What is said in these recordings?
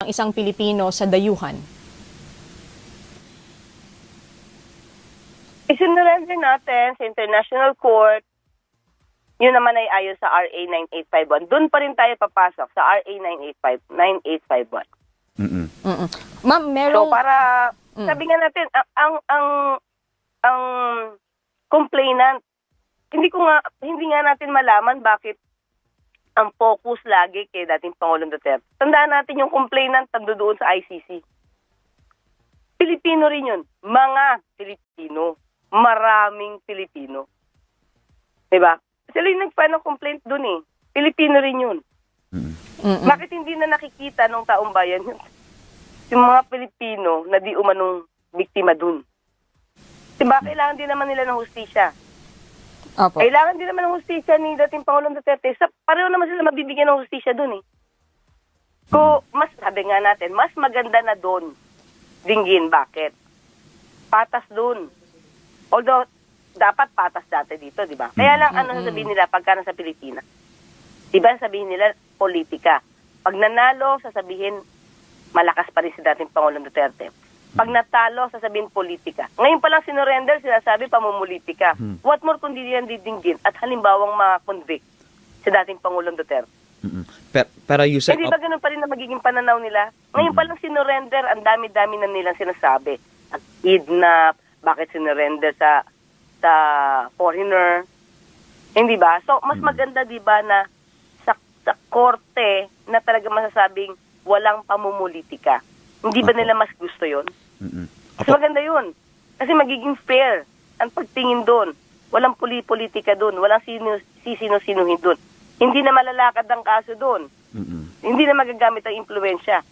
ng isang Pilipino sa dayuhan? Isinurrender natin sa International Court. Yun naman ay ayon sa RA 9851. Doon pa rin tayo papasok sa RA 985 9851. Mm-mm. Mm-mm. Ma'am, So merong... para Mm. sabi nga natin ang ang ang, ang complainant hindi ko nga hindi nga natin malaman bakit ang focus lagi kay dating Pangulong Duterte. Tandaan natin yung complainant tando doon sa ICC. Pilipino rin yun. Mga Pilipino. Maraming Pilipino. Diba? Sila yung nag-file ng complaint doon eh. Pilipino rin yun. Mm-mm. Bakit hindi na nakikita ng taong bayan yun? Yung mga Pilipino na di umanong biktima dun. Diba, kailangan din naman nila ng hustisya. Opo. Kailangan din naman ng hustisya ni dating Pangulong Duterte. Sa, pareho naman sila mabibigyan ng hustisya dun eh. Ko, mas, sabi nga natin, mas maganda na dun. Dinggin, bakit? Patas dun. Although, dapat patas dati dito, di ba? Kaya lang, ano sasabihin nila pagka nasa Pilipinas? Di ba sabihin nila, politika. Pag nanalo, sasabihin, malakas pa rin si dating Pangulong Duterte. Pag natalo, sasabihin politika. Ngayon pa lang sinurrender, sinasabi pamumulitika. Hmm. What more kundi yan didinggin at halimbawang ma-convict si dating Pangulong Duterte. Mm-mm. Per, pero Yusek, Hindi ba ganun pa rin na magiging pananaw nila? Ngayon pa lang sinurrender, ang dami-dami na nilang sinasabi. At kidnap, bakit sinurrender sa sa foreigner. Hindi ba? So, mas maganda 'di ba na sa sa korte na talaga masasabing walang pamumulitika. Hindi ba nila mas gusto 'yon? Mm-mm. Mas maganda 'yun. Kasi magiging fair ang pagtingin doon. Walang puli politika doon, walang sino sisino-sinuhin doon. Hindi na malalakad ang kaso doon. Mm-mm. Hindi na magagamit ang impluensya.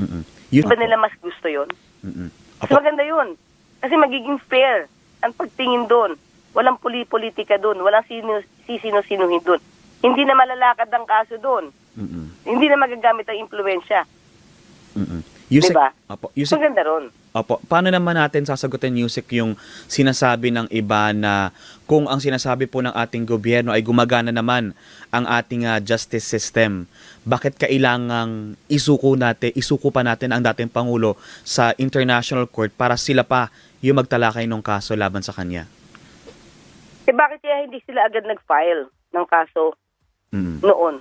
Mm-mm. Yus- ba nila mas gusto yon? Mm-mm. Mas maganda yun. Kasi magiging fair ang pagtingin doon. Walang puli politika doon. Walang sino, sisino-sinuhin doon. Hindi na malalakad ang kaso doon. Mm-mm. Hindi na magagamit ang impluensya. Yusek, Diba? Opo. Mas Yusek, maganda ron. Opo. Paano naman natin sasagutin, Yusek, yung sinasabi ng iba na kung ang sinasabi po ng ating gobyerno ay gumagana naman ang ating ah, justice system, bakit kailangang isuko natin, isuko pa natin ang dating Pangulo sa International Court para sila pa yung magtalakay ng kaso laban sa kanya? Eh bakit kaya hindi sila agad nag-file ng kaso Mm. noon?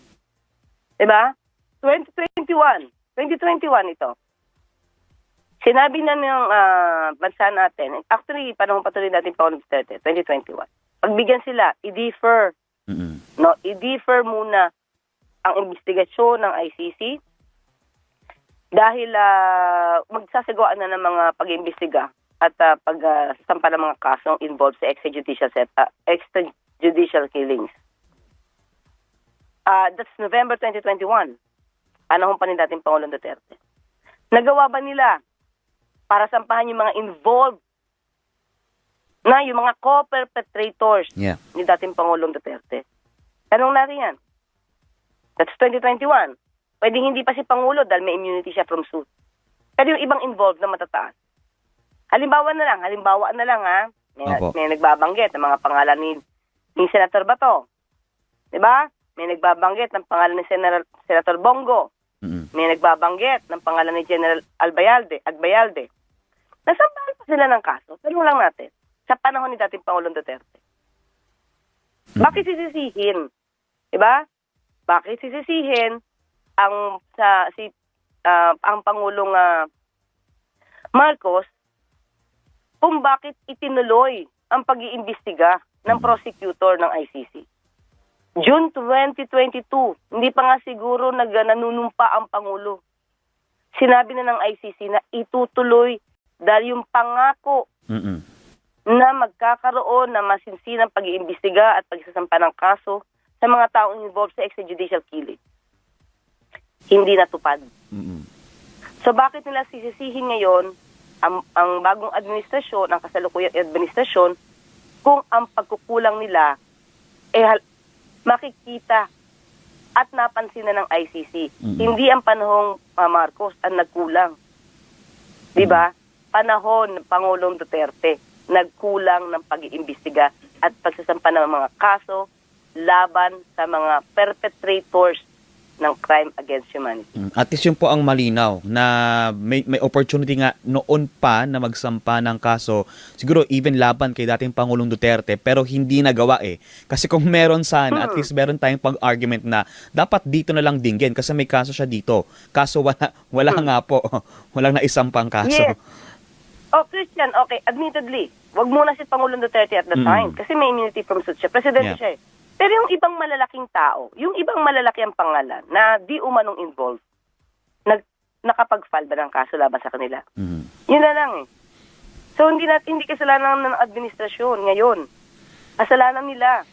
Diba? 2021. 2021 ito. Sinabi na ng ah, bansa natin, actually, panahon patuloy natin pa 2021. Pagbigyan sila, i-defer Mm-mm. no, i-defer muna ang investigasyon ng ICC dahil ah, magsasagawa na ng mga pag-imbestiga at uh, pag-sampa ng mga kasong involved sa extrajudicial set, ah, extrajudicial killings. Ah, that's November 2021. Panahon pa ni dating Pangulong Duterte. Nagawa ba nila para sampahan yung mga involved na yung mga co-perpetrators Yeah. ni dating Pangulong Duterte. Tanong natin yan. That's 2021. Pwedeng hindi pa si Pangulo dahil may immunity siya from suit. Pero yung ibang involved na matataas. Halimbawa na lang, halimbawa na lang ha. May, Opo. may nagbabanggit ng mga pangalan ni, ni Senator Bato. 'Di ba? May nagbabanggit ng pangalan ni Senator, Senator Bongo. Mm-mm. May nagbabanggit ng pangalan ni General Albayalde, Agbayalde. Nasambahan pa sila ng kaso. Tanong lang natin. Sa panahon ni dating Pangulong Duterte. Bakit sisisihin? Diba? Bakit sisisihin ang sa si ah, ang Pangulong ah, Marcos kung bakit itinuloy ang pag-iimbestiga ng prosecutor ng ICC? June 2022, hindi pa nga siguro nag nanunumpa ang Pangulo. Sinabi na ng ICC na itutuloy dahil yung pangako Mm-mm. na magkakaroon ng masinsinang pag-iimbestiga at pagsasampa ng kaso sa mga taong involved sa extrajudicial killing. Hindi natupad. Mm-mm. So bakit nila sisisihin ngayon ang, ang bagong administrasyon, ang kasalukuyang administrasyon, kung ang pagkukulang nila eh makikita at napansin na ng ICC. Mm. Hindi ang panahong ah, Marcos ang nagkulang. 'Di ba? Panahon ng Pangulong Duterte nagkulang ng pag-iimbestiga at pagsasampa ng mga kaso laban sa mga perpetrators ng crime against humanity. Mm, At least yun po ang malinaw na may, may opportunity nga noon pa na magsampa ng kaso siguro even laban kay dating Pangulong Duterte pero hindi nagawa eh. Kasi kung meron sana at Hmm. least meron tayong pag-argument na dapat dito na lang dinggin kasi may kaso siya dito. Kaso wala, wala nga po. Walang naisampang kaso. Hmm. Yes. Oh, Christian, okay, admittedly, wag muna si Pangulong Duterte at the Mm. time kasi may immunity from suit siya. Presidente Yeah. siya eh. Pero yung ibang malalaking tao, yung ibang malalaki ang pangalan na di umanong involved, nag, nakapag-file ba ng kaso laban sa kanila? Mhm. Yun na lang eh. So hindi na, hindi kasalanan ng administrasyon ngayon. Kasalanan nila.